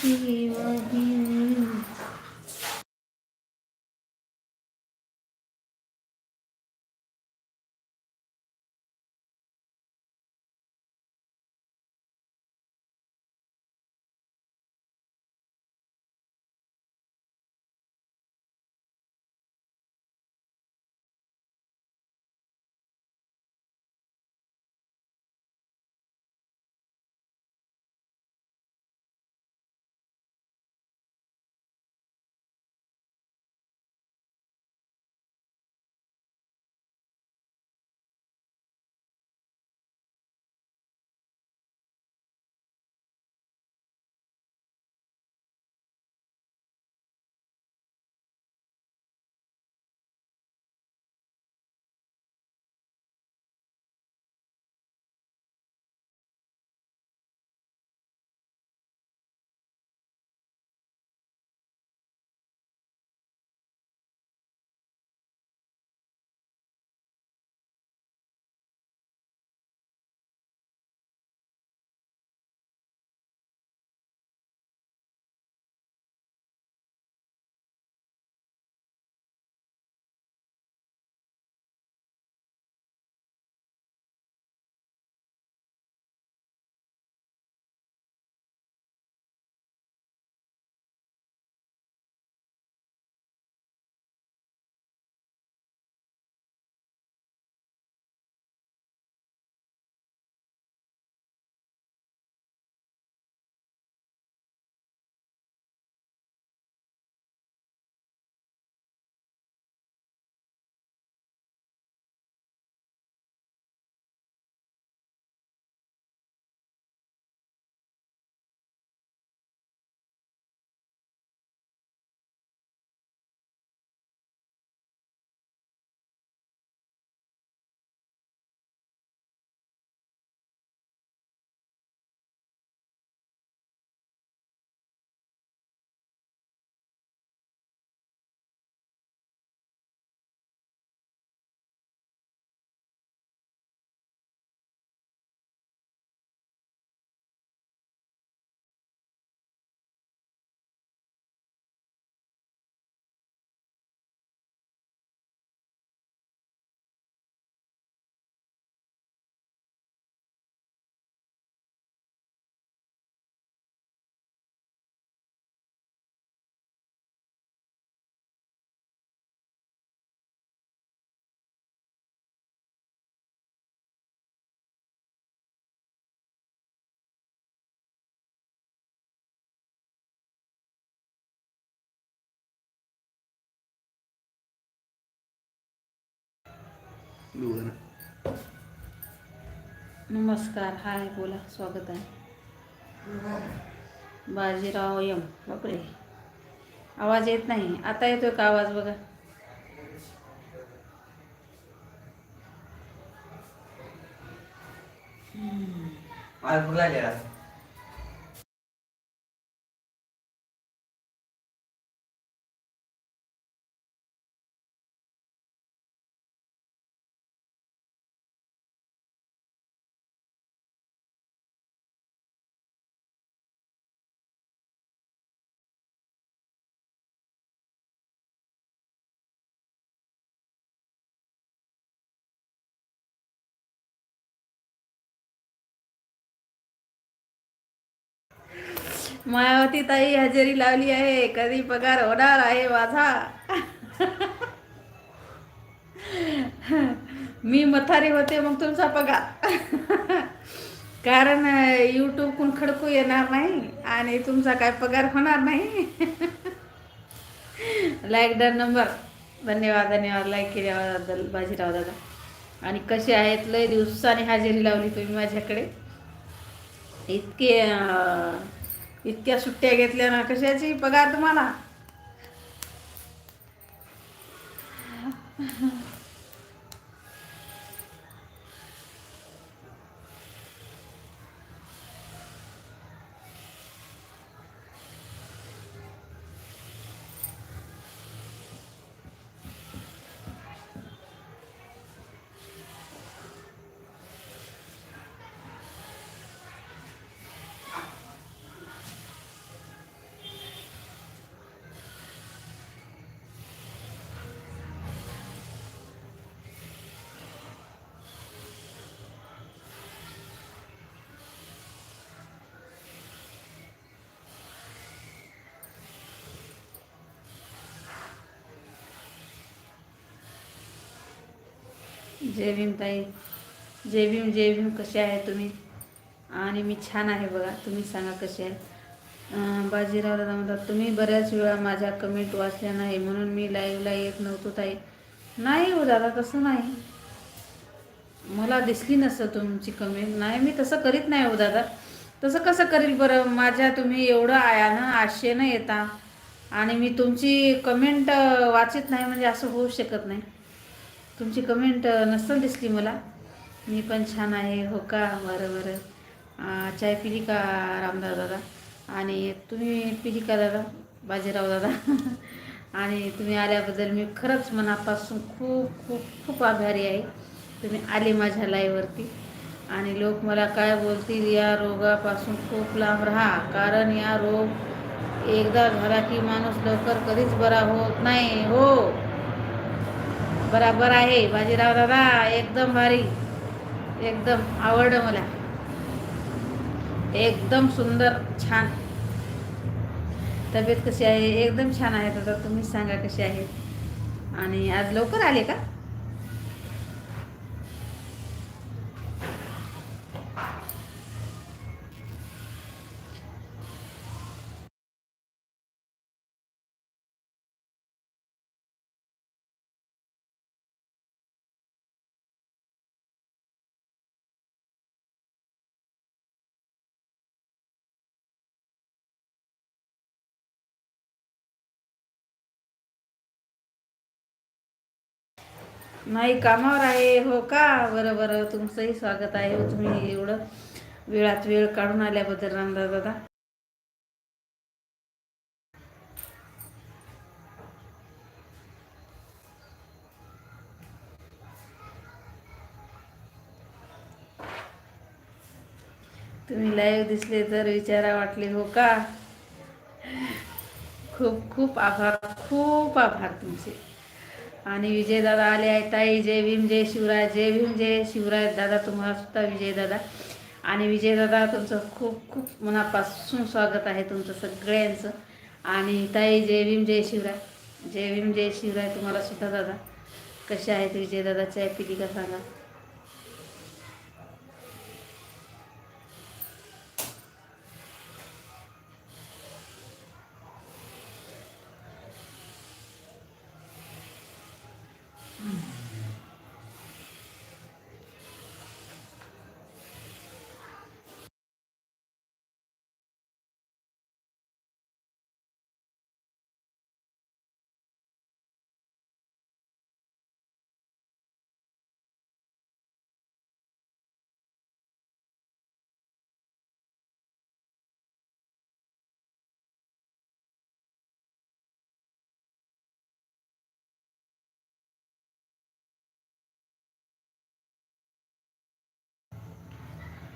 He will be. नमस्कार हाय बोला स्वागत आहे. बाजीराव यम बापरे. आवाज येत नाही. आता येतोय का आवाज बघा? मला मायावती ताई हजेरी लावली आहे. कधी पगार होणार आहे माझा? मी मथारी होते मग तुमचा पगार. कारण यूट्यूबकडून खडकू येणार नाही आणि तुमचा काय पगार होणार नाही. Like done number. धन्यवाद धन्यवाद. लाईक केल्याबद्दल बाजीराव दादा. आणि कसे आहेत? लय दिवसाने हजेरी लावली तुम्ही माझ्याकडे. इतके इतक्या सुट्ट्या घेतल्या ना कशाची पगार तुम्हाला? जय भीम ताई जय भीम जय भीम कसे आहे तुम्ही? आणि मी छान आहे बघा तुम्ही सांगा कसे आहे? बाजीरावला बाजीराव दादा म्हणतात तुम्ही बऱ्याच वेळा माझ्या कमेंट वाचल्या नाही म्हणून मी लाईव्हला येत नव्हतो ताई. नाही हो दादा तसं नाही. मला दिसली नसतं तुमची कमेंट नाही मी तसं करीत नाही हो दादा. तसं कसं करील बरं? माझ्या तुम्ही एवढं आयानं आशेनं येता. आणि मी तुमची कमेंट वाचत नाही म्हणजे असं होऊ शकत नाही. तुमची कमेंट नसेल दिसली मला. मी पण छान आहे. हो का? बरं बरं. चाय पिली का रामदास दादा? आणि तुम्ही पिली का दादा? बाजीराव दादा? आणि तुम्ही आल्याबद्दल मी खरंच मनापासून खूप खूप खूप आभारी आहे. तुम्ही आले माझ्या लाईवरती आणि लोक मला काय बोलतील? या रोगापासून खूप लांब राहा. कारण या रोग एकदा झाला की माणूस लवकर कधीच बरा होत नाही. हो. बराबर आहे. बाजीराव दादा एकदम भारी. एकदम आवडलं मला. एकदम सुंदर छान. तब्येत कशी आहे? एकदम छान आहे दादा. तुम्ही सांगा कशी आहे? आणि आज लवकर आले का? नाही कामावर आहे. हो का? बरं बरं. तुमचंही स्वागत आहे. हो तुम्ही एवढं वेळात वेळ काढून आल्याबद्दल रामदास दादा तुम्ही लाईव्ह दिसले तर विचारा वाटले. हो का? खूप खूप आभार. खूप आभार तुमचे. आणि विजयदादा आले आहे ताई जय भीम जय शिवराय जय भीम जय शिवराय दादा तुम्हाला सुद्धा विजयदादा. आणि विजयदादा तुमचं खूप खूप मनापासून स्वागत आहे तुमचं सगळ्यांचं. आणि ताई जय भीम जय शिवराय. जय भीम जय शिवराय तुम्हाला सुद्धा दादा. कसे आहेत विजयदादा चाय पिली का सांगा.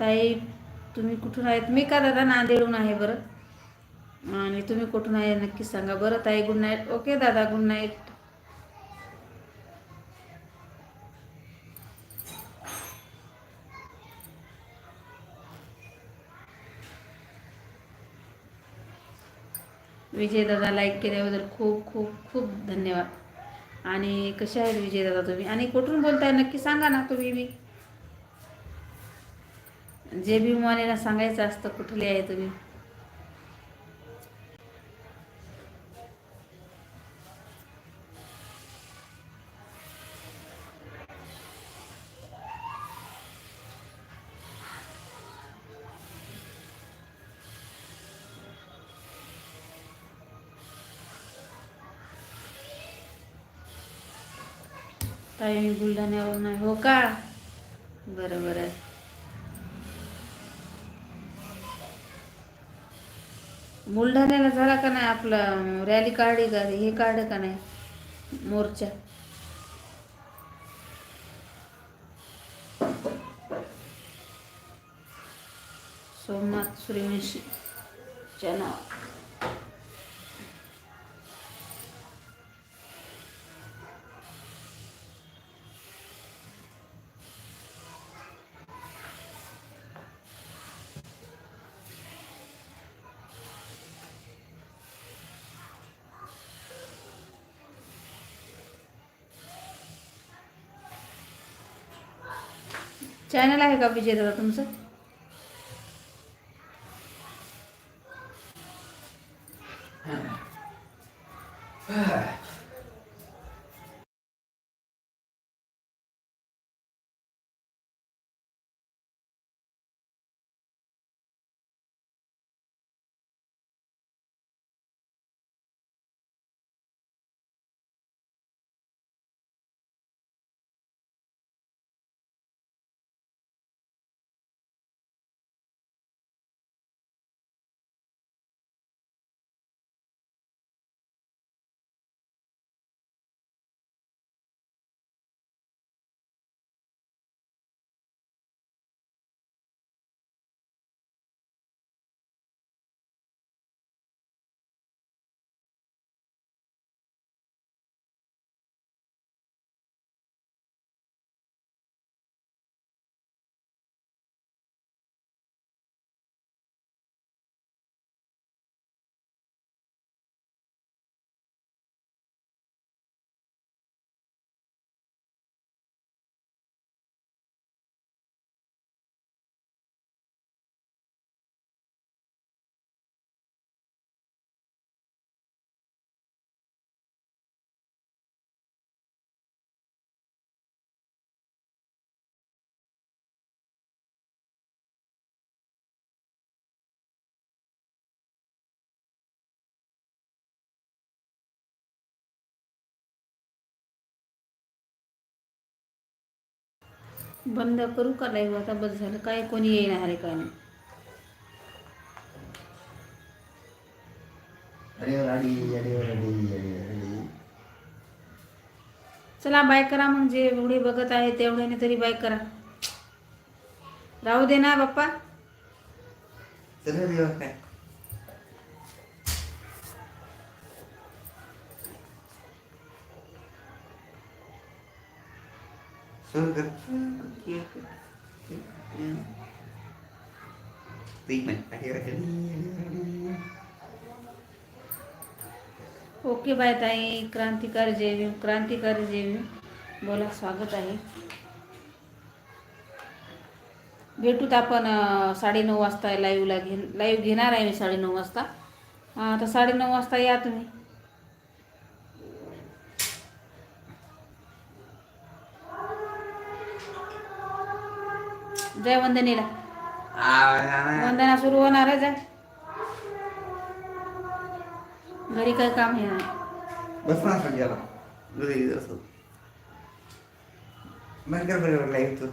ताई तुम्ही कुठून आहेत? मी का दादा नांदेडून आहे बरं. आणि तुम्ही कुठून आहे नक्की सांगा बरं ताई गुड नाईट. ओके दादा गुड नाईट. विजय दादा लाईक केल्याबद्दल खूप खूप खूप धन्यवाद. आणि कसे आहेत विजय दादा तुम्ही? आणि कुठून बोलताय? नक्की सांगा ना तुम्ही मी जे बी मानेला सांगायचं असतं कुठले आहे तुम्ही? ताई मी बुलढाण्यावर नाही हो का? बरं बरं. बुलढाण्याला झाला का नाही आपलं रॅली काढली का हे काढलं का नाही? मोर्चा. सोमनाथ सूर्यवंशी च्या चॅनल आहे का विजय दादा तुमचं? बंद करू का लाईव्ह आता बस झालं. काय कोणी येणार आहे काय नाही? चला बाय करा मग. जे एवढे बघत आहे तेवढ्याने तरी बाय करा. राहू दे ना बाप्पा. चला काय? ओके बाय ताई क्रांतिकारी जेवी क्रांतिकारी जेवी. बोला स्वागत आहे. भेटूत आपण साडे साडेनऊ वाजता लाईव्हला घे लाईव्ह घेणार आहे मी साडेनऊ वाजता. हां तर साडेनऊ वाजता या तुम्ही. जय वंदनीला. वंदना सुरू होणारच आहे घरी काय काम आहे? बस ना सगळ्याला घरी असं. बंद कर बरोबर लाईव्ह तू